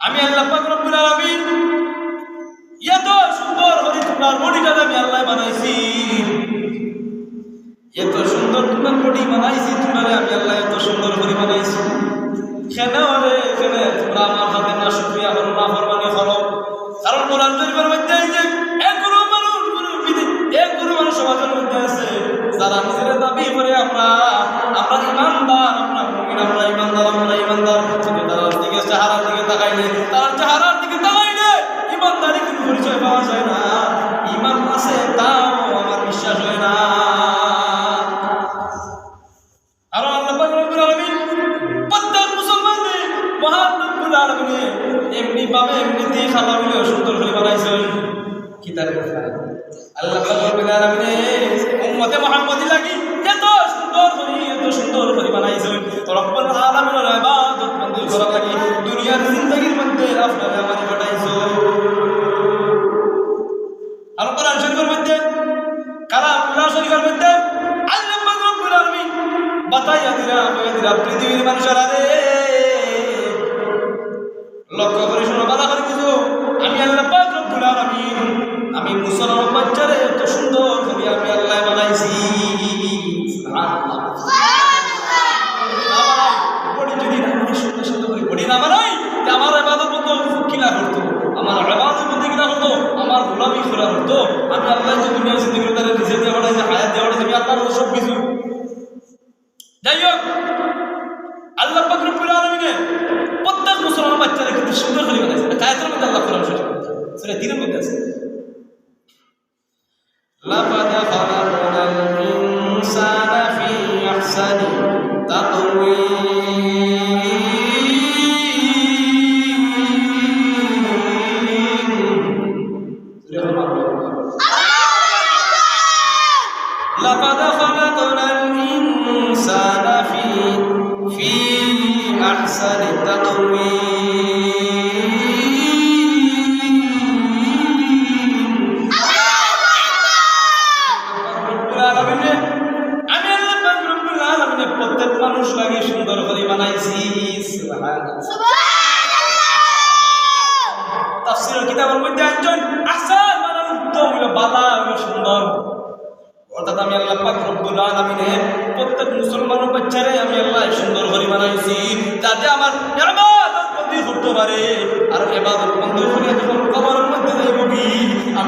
আমি এত সুন্দর করে তোমার বডিটা আমি আল্লাহ বানাইছি। এত সুন্দর তোমার বডি বানাইছি তোমার আমি আল্লাহ এত সুন্দর করে বানাইছি। আমার হাতে না শুক্রিয়া করো, না ফরমানি করো। কারণ কোরআন শরীফের মধ্যে এই যে এক গুরু মানুষ, গুরু এক গুরু মানুষ আছে আমরা ইমানদার, আমরা মুমিন, আমরা ইমানদার আমরা ইমানদার। কিন্তু তার দিকে, চেহারার দিকে তাকাইলে তার চেহারার দিকে তাকাইলে ইমানদারি কিন্তু পরিচয় পাওয়া যায় না। ইমান আছে, তাও আমার বিশ্বাস হয় না। আল্লাহ এমনি ভাবে এমনিতেই সুন্দর আল্লাহ আপনারা আমারে পাঠাইছো। আর কোরআন শরীফের মধ্যে কালামুল্লাহ শরীফের মধ্যে? আল্লাহ রব্বুল আলামিন বাতাইয়া দিরা কইয়া দিরা পৃথিবীর মানুষেরা রে। লক্ষ্য করে শোনো বাধা করে কিছু। আমি আল্লাহ পাক রব্বুল আলামিন আমি মুসলমান বাচ্চারে এত সুন্দর করে আমি আল্লাহ বানাইছি। সুবহানাল্লাহ। আমার বডি যদি না বানাই, সুন্দর সুন্দর করে বডি না বানাই তা আমার ইবাদত বন্ধ কিনা করতো আমার ইবাদত বন্ধ কিনা করতো আমার গোলামি খোলা করতো আমি আল্লাহ যে দুনিয়ার জিন্দগি তার নিজে দিয়ে বানাইছে হায়াত দিয়ে বানাইছে আমি আল্লাহর সব কিছু যাই হোক আল্লাহ পাক রব্বুল আলামিনের প্রত্যেক মুসলমান বাচ্চারা কিন্তু সুন্দর করে বানাইছে কায়াতের মধ্যে আল্লাহ কোরআন শরীফ সেটা দিনের মধ্যে আছে لقد خلقنا الإنسان في أحسن تقويم لقد خلقنا الإنسان في في أحسن تقويم আমি আল্লাহ পাক রব্বুল আলামিনের প্রত্যেক মানুষ লাগে সুন্দর করে বানাইছি তাফসীরের কিতাবের মধ্যে একজন আহসান মানার উত্তম হলো বালা হলো সুন্দর অর্থাৎ আমি আল্লাহ পাক রব্বুল প্রত্যেক মুসলমান বাচ্চারে আমি আল্লাহ সুন্দর করে বানাইছি যাতে আমার ইবাদত বন্দি করতে পারে। আর ইবাদত বন্ধ করে যখন কবরের মধ্যে যাইব কি?